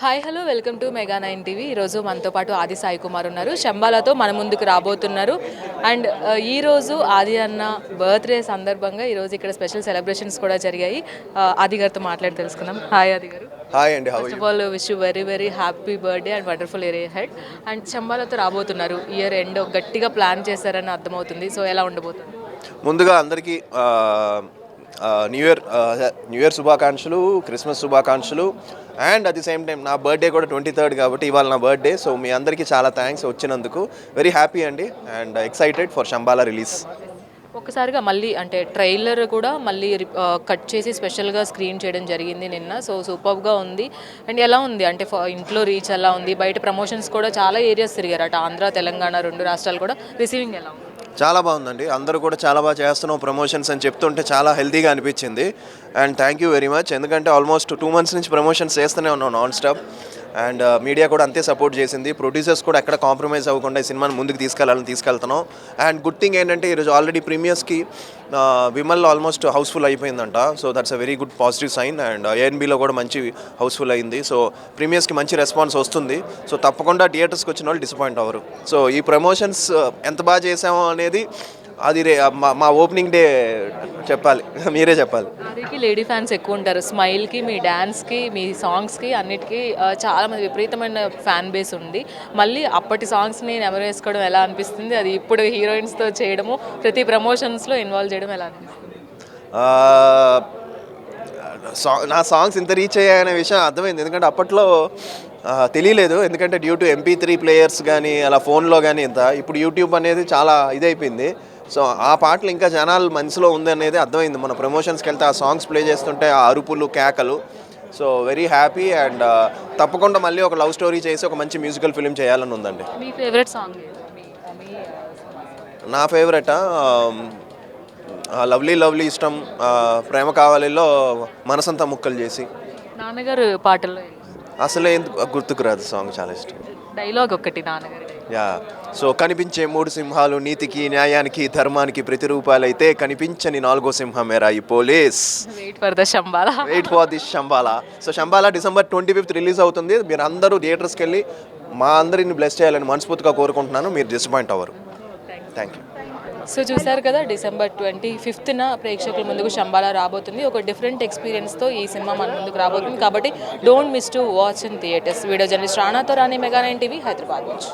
Hi hello welcome to mega nine TV. ఈరోజు మనతో పాటు ఆది సాయి కుమార్ ఉన్నారు. శంబాలతో మన ముందుకు రాబోతున్నారు. అండ్ ఈరోజు ఆది అన్న బర్త్డే సందర్భంగా ఈరోజు ఇక్కడ స్పెషల్ సెలబ్రేషన్స్ కూడా జరిగాయి. ఆది గారితో మాట్లాడి తెలుసుకుందాం. హాయ్ ఆది గారు. హాయ్ అండి first of all wish very very happy birthday and wonderful year head and శంబాలతో రాబోతున్నారు. ఇయర్ ఎండ్ గట్టిగా ప్లాన్ చేశారని అర్థమవుతుంది. సో ఎలా ఉండబోతుంది? ముందుగా అందరికీ న్యూ ఇయర్ న్యూ ఇయర్ శుభాకాంక్షలు క్రిస్మస్ శుభాకాంక్షలు. And at the same time నా బర్త్డే కూడా ట్వంటీ థర్డ్ కాబట్టి ఇవాళ నా బర్త్డే సో మీ అందరికీ చాలా థ్యాంక్స్ వచ్చినందుకు. వెరీ హ్యాపీ అండి and excited for Shambhala release ఒక్కసారిగా మళ్ళీ అంటే ట్రైలర్ కూడా మళ్ళీ కట్ చేసి స్పెషల్గా స్క్రీన్ చేయడం జరిగింది నిన్న సో సూపర్గా ఉంది. అండ్ ఎలా ఉంది? అంటే ఫ- ఇంట్లో రీచ్ ఎలా ఉంది? బయట ప్రమోషన్స్ కూడా చాలా ఏరియాస్ తిరిగారు అటు ఆంధ్ర తెలంగాణ రెండు రాష్ట్రాలు కూడా రిసీవింగ్ ఎలా ఉంది? చాలా బాగుందండి. అందరూ కూడా చాలా బాగా చేస్తున్నాం ప్రమోషన్స్ అని చెప్తుంటే చాలా హెల్తీగా అనిపించింది. And thank you very much ఎందుకంటే ఆల్మోస్ట్ టూ మంత్స్ నుంచి ప్రమోషన్స్ చేస్తూనే ఉన్నాం నాన్ స్టాప్ అండ్ మీడియా కూడా అంతే సపోర్ట్ చేసింది. ప్రొడ్యూసర్స్ కూడా ఎక్కడ కాంప్రమైజ్ అవ్వకుండా ఈ సినిమాని ముందుకు తీసుకెళ్ళాలని తీసుకెళ్తున్నాం. అండ్ గుడ్ థింగ్ ఏంటంటే ఈరోజు ఆల్రెడీ ప్రీమియర్స్కి విమల్ ఆల్మోస్ట్ హౌస్ఫుల్ అయిపోయిందంట. So that's a very good positive sign and ఏఎన్బిలో కూడా మంచి హౌస్ఫుల్ అయింది. సో ప్రీమియర్స్కి మంచి రెస్పాన్స్ వస్తుంది. సో తప్పకుండా థియేటర్స్కి వచ్చిన వాళ్ళు డిసప్పాయింట్ అవ్వరు. సో ఈ ప్రమోషన్స్ ఎంత బాగా చేసామో అనేది అది రే మా- ఓపెనింగ్ డే చెప్పాలి. మీరే చెప్పాలి. ఆదికి లేడీ ఫ్యాన్స్ ఎక్కువ ఉంటారు. స్మైల్కి మీ డ్యాన్స్కి మీ సాంగ్స్కి అన్నిటికీ చాలా మంది విపరీతమైన ఫ్యాన్ బేస్ ఉంది. మళ్ళీ అప్పటి సాంగ్స్ని నెమరు వేసుకోవడం ఎలా అనిపిస్తుంది? అది ఇప్పుడు హీరోయిన్స్తో చేయడము ప్రతి ప్రమోషన్స్లో ఇన్వాల్వ్ చేయడం ఎలా అనిపిస్తుంది? నా సాంగ్స్ ఇంత రీచ్ అయ్యాయనే విషయం అర్థమైంది. ఎందుకంటే అప్పట్లో తెలియలేదు. ఎందుకంటే due to MP three players కానీ అలా ఫోన్లో కానీ ఇంత ఇప్పుడు యూట్యూబ్ అనేది చాలా ఇదైపోయింది. సో ఆ పాటలు ఇంకా జనాలు మనసులో ఉంది అనేది అర్థమైంది. మన ప్రమోషన్స్కి వెళ్తే ఆ సాంగ్స్ ప్లే చేస్తుంటే ఆ అరుపులు కేకలు. సో వెరీ హ్యాపీ అండ్ తప్పకుండా మళ్ళీ ఒక లవ్ స్టోరీ చేసి ఒక మంచి మ్యూజికల్ ఫిలిం చేయాలని ఉందండి. మీ ఫేవరెట్ సాంగ్ మీ నా ఫేవరెట్ లవ్లీ లవ్లీ ఇష్టం ప్రేమ కావాలిలో మనసంతా ముక్కలు చేసి. నాన్నగారు పాటల్లో అసలే గుర్తుకు రాదు సాంగ్ చాలా ఇష్టం. డైలాగ్ ఒకటి నాన్నగారి యా. సో కనిపించే మూడు సింహాలు నీతికి న్యాయానికి ధర్మానికి ప్రతిరూపాలైతే కనిపించని నాలుగో సింహం మేరా ఈ police. Wait for the Shambhala wait for this Shambhala so Shambhala December twenty fifth release అవుతుంది. మీరు అందరూ థియేటర్స్కి వెళ్ళి మా అందరిని బ్లెస్ చేయాలని మనస్ఫూర్తిగా కోరుకుంటున్నాను. మీరు డిసప్పాయింట్ అవ్వరు. థ్యాంక్ యూ సో చూసారు కదా డిసెంబర్ ట్వంటీ ఫిఫ్త్న ప్రేక్షకుల ముందుకు శంబాలా రాబోతుంది. ఒక డిఫరెంట్ ఎక్స్పీరియన్స్తో ఈ సినిమా మన ముందుకు రాబోతుంది. కాబట్టి don't miss to watch in theatres video journalist రాణాతో Rani mega nine TV Hyderabad నుంచి.